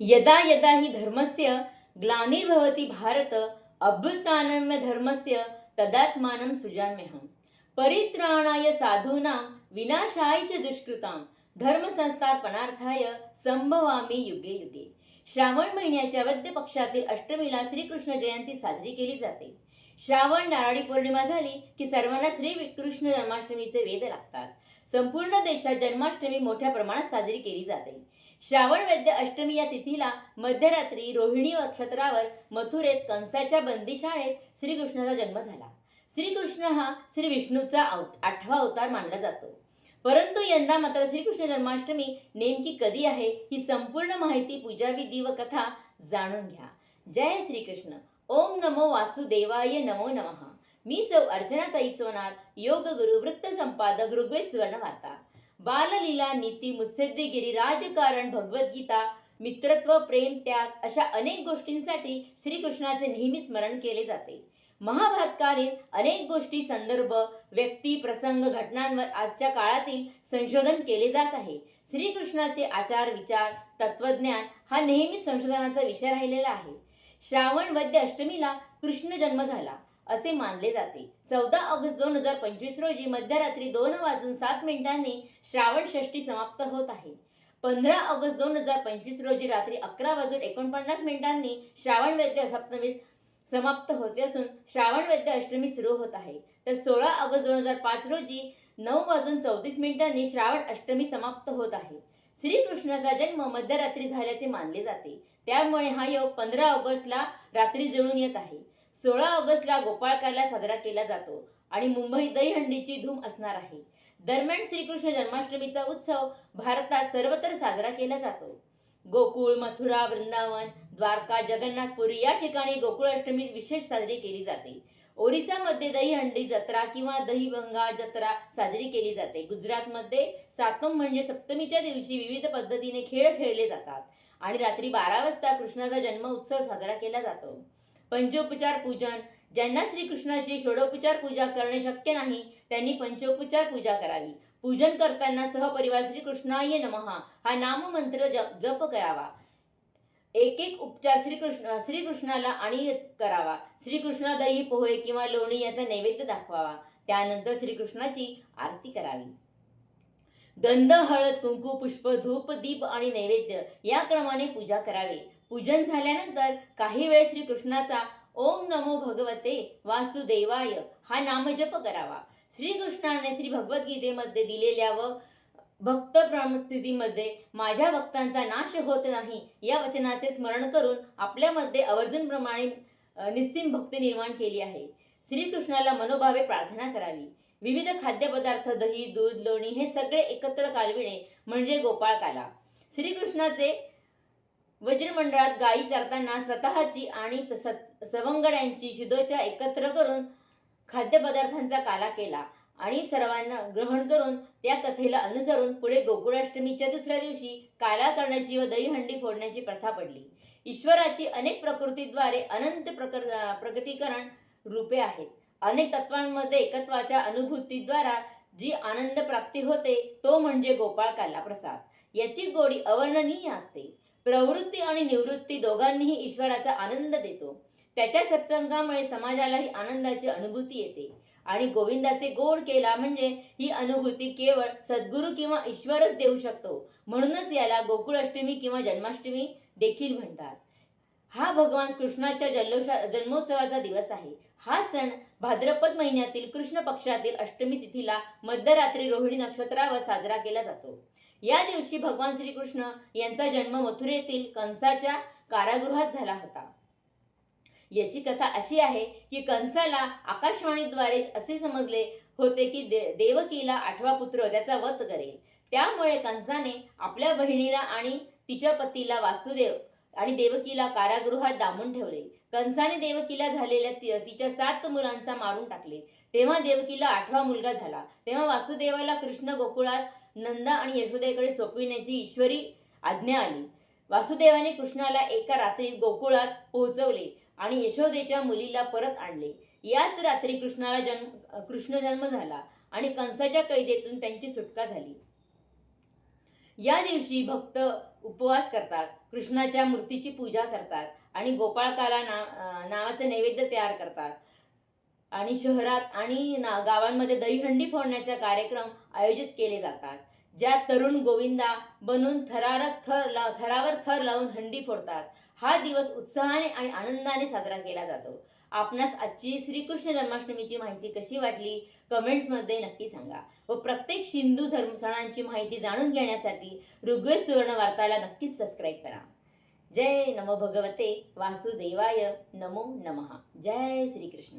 यदा यदा हि धर्मस्य ग्लानिर्भवती भारत अभ्युत्थानम्य धर्मस्य तदात्मानं सृजाम्यहम्। परित्राणाय साधूनां विनाशाय च दुष्कृतां धर्मसंस्थापनार्थाय संभवामी युगे युगे। श्रावण महिन्याच्या वद्य पक्षातील अष्टमीला श्रीकृष्ण जयंती साजरी केली जाते। श्रावण नारळी पौर्णिमा झाली की सर्वांना श्री कृष्ण जन्माष्टमीचे वेद लागतात। संपूर्ण देशात जन्माष्टमी मोठ्या प्रमाणात साजरी केली जाते। श्रावण वैद्य अष्टमी या तिथीला मध्यरात्री रोहिणी नक्षत्रावर मथुरेत कंसाच्या बंदीशाळेत श्रीकृष्णाचा जन्म झाला. श्रीकृष्ण हा श्री विष्णूचा अव- आठवा अवतार मानला जातो. परंतु यंदा मात्र श्रीकृष्ण जन्माष्टमी नेमकी कधी आहे ही संपूर्ण माहिती पूजाविधी व कथा जाणून घ्या. जय श्रीकृष्ण. ओम नमो वासुदेवाय नमो नमः. मी सौ अर्चनाताई सोनार योग गुरु वृत्त संपादक ऋग्वेद सुवर्ण वार्ता बाललीला नीती मुत्सद्देगिरी राजकारण भगवद्गीता मित्रत्व प्रेम त्याग अशा अनेक गोष्टींसाठी श्रीकृष्णाचे नेहमी स्मरण केले जाते. महाभारतकालीन अनेक गोष्टी संदर्भ व्यक्ती प्रसंग घटनांवर आजच्या काळातील संशोधन केले जात आहे. श्रीकृष्णाचे आचार विचार तत्वज्ञान हा नेहमी संशोधनाचा विषय राहिलेला आहे. श्रावण वद्य अष्टमीला कृष्ण जन्म झाला. असे मानले जाते. चौदा ऑगस्ट दोन हजार पंचवीस रोजी मध्यरात्री दोन वाजून सात मिनिटांनी श्रावण षष्टी समाप्त होत आहे. पंधरा ऑगस्ट दोन हजार पंचवीस रोजी रात्री अकरा वाजून एकोणपन्नास मिनिटांनी श्रावण वैद्य सप्तमी समाप्त होते असून श्रावण वैद्य अष्टमी सुरू होत आहे. तर सोळा ऑगस्ट दोन हजार पाच रोजी नऊ वाजून चौतीस मिनिटांनी श्रावण अष्टमी समाप्त होत आहे. श्रीकृष्णाचा जन्म मध्यरात्री झाल्याचे मानले जाते. त्यामुळे हा योग पंधरा ऑगस्टला रात्री जुळून येत आहे. सोळा ऑगस्टला गोपाळकाला साजरा केला जातो आणि मुंबई दहीहंडीची धूम असणार आहे. दरम्यान श्रीकृष्ण जन्माष्टमीचा उत्सव भारतात सर्वत्र साजरा केला जातो. गोकुळ मथुरा वृंदावन द्वारका जगन्नाथपुरी या ठिकाणी गोकुळाष्टमी विशेष साजरी केली जाते. ओरिसामध्ये दहीहंडी जत्रा किंवा दहीभंगा जत्रा साजरी केली जाते. गुजरातमध्ये सातम म्हणजे सप्तमीच्या दिवशी विविध पद्धतीने खेळ खेळले जातात आणि रात्री बारा वाजता कृष्णाचा जन्म उत्सव साजरा केला जातो. पंचोपचार पूजन. ज्यांना श्रीकृष्णाची षोडोपचार पूजा करणे शक्य नाही त्यांनी पंचोपचार पूजा करावी. पूजन करताना सहपरिवार श्रीकृष्णाय नमहा हा नाममंत्र जप जप करावा. एक एक उपचार श्रीकृष्ण श्रीकृष्णाला आणि करावा. श्रीकृष्ण दही पोहे किंवा लोणी याचा नैवेद्य दाखवावा. त्यानंतर श्रीकृष्णाची आरती करावी. गंध हळद कुंकू पुष्प धूप दीप आणि नैवेद्य या क्रमाने पूजा करावी. पूजन झाल्यानंतर काही वेळ श्रीकृष्णाचा ओम नमो भगवते वासुदेवाय हा नामजप करावा. श्रीकृष्णाने श्री भगवद्गीतेमध्ये दिलेल्या व भक्त स्थितीमध्ये माझ्या भक्तांचा नाश होत नाही या वचनाचे स्मरण करून आपल्यामध्ये आवर्जूनप्रमाणे अ, निस्सीम भक्ती निर्माण केली आहे. श्रीकृष्णाला मनोभावे प्रार्थना करावी. विविध खाद्यपदार्थ दही दूध लोणी हे सगळे एकत्र कालविणे म्हणजे गोपाळकाला. श्रीकृष्णाचे वज्रमंडळात गायी चारताना स्वतःची आणि तसंच सवंगड्यांची शिदोच्या एकत्र करून खाद्यपदार्थांचा काला केला आणि सर्वांना ग्रहण करून त्या कथेला अनुसरून पुढे गोकुळाष्टमीच्या दुसऱ्या दिवशी काला करण्याची व दहीहंडी फोडण्याची प्रथा पडली. ईश्वराची अनेक प्रकृतीद्वारे अनंत प्रकर प्रकटीकरण रूपे आहेत. अनेक तत्वांमध्ये एकत्वाच्या अनुभूतीद्वारा जी आनंद प्राप्ती होते तो म्हणजे गोपाळ काला प्रसाद. याची गोडी अवर्णनीय असते. प्रवृत्ती आणि निवृत्ती दोघांनीही ईश्वराचा आनंद देतो. त्याच्या सत्संगामुळे समाजालाही आनंदाची अनुभूती येते. आणि गोविंदाचे गोड केला म्हणजे ही अनुभूती केवळ सद्गुरू किंवा ईश्वरच देऊ शकतो. म्हणूनच याला गोकुळाष्टमी किंवा जन्माष्टमी देखील म्हणतात. हा भगवान कृष्णाच्या जल्लोषा जन्मोत्सवाचा दिवस आहे. हा सण भाद्रपद महिन्यातील कृष्ण पक्षातील अष्टमी तिथीला मध्यरात्री रोहिणी नक्षत्रावर साजरा केला जातो. या दिवशी भगवान श्रीकृष्ण यांचा जन्म मथुरेतील कंसाच्या कारागृहात झाला होता. याची कथा अशी आहे की कंसाला आकाशवाणीद्वारे असे समजले होते की दे देवकीला आठवा पुत्र त्याचा वध करेल. त्यामुळे कंसाने आपल्या बहिणीला आणि तिच्या पतीला वासुदेव आणि देवकीला कारागृहात डांबून ठेवले. कंसाने देवकीला झालेल्या ति- तिच्या सात मुलांचा मारून टाकले. तेव्हा देवकीला आठवा मुलगा झाला. तेव्हा वासुदेवाला कृष्ण गोकुळात नंदा आणि यशोदेकडे सोपविण्याची ईश्वरी आज्ञा आली. वासुदेवाने कृष्णाला एका रात्री गोकुळात पोहोचवले आणि यशोदेच्या मुलीला परत आणले. याच रात्री कृष्णाला जन्म कृष्ण जन्म झाला आणि कंसाच्या कैदेतून त्यांची सुटका झाली. या दिवशी भक्त उपवास करतात कृष्णाच्या मूर्तीची पूजा करतात आणि गोपाळकाला ना अं, नावाचं नैवेद्य तयार करतात. आणि शहरात आणि ना गावांमध्ये दहीहंडी फोडण्याचे कार्यक्रम आयोजित केले जातात ज्यात तरुण गोविंदा बनून थरार थर ला थरावर थर लावून हंडी फोडतात. हा दिवस उत्साहाने आणि आनंदाने साजरा केला जातो. आपणास आजची श्रीकृष्ण जन्माष्टमीची माहिती कशी वाटली? कमेंट्समध्ये नक्की सांगा. व प्रत्येक हिंदू धर्म सणांची माहिती जाणून घेण्यासाठी ऋग्वेद सुवर्ण वार्ताला नक्कीच सबस्क्राईब करा. जय नमो भगवते वासुदेवाय नमो नमः. जय श्रीकृष्ण.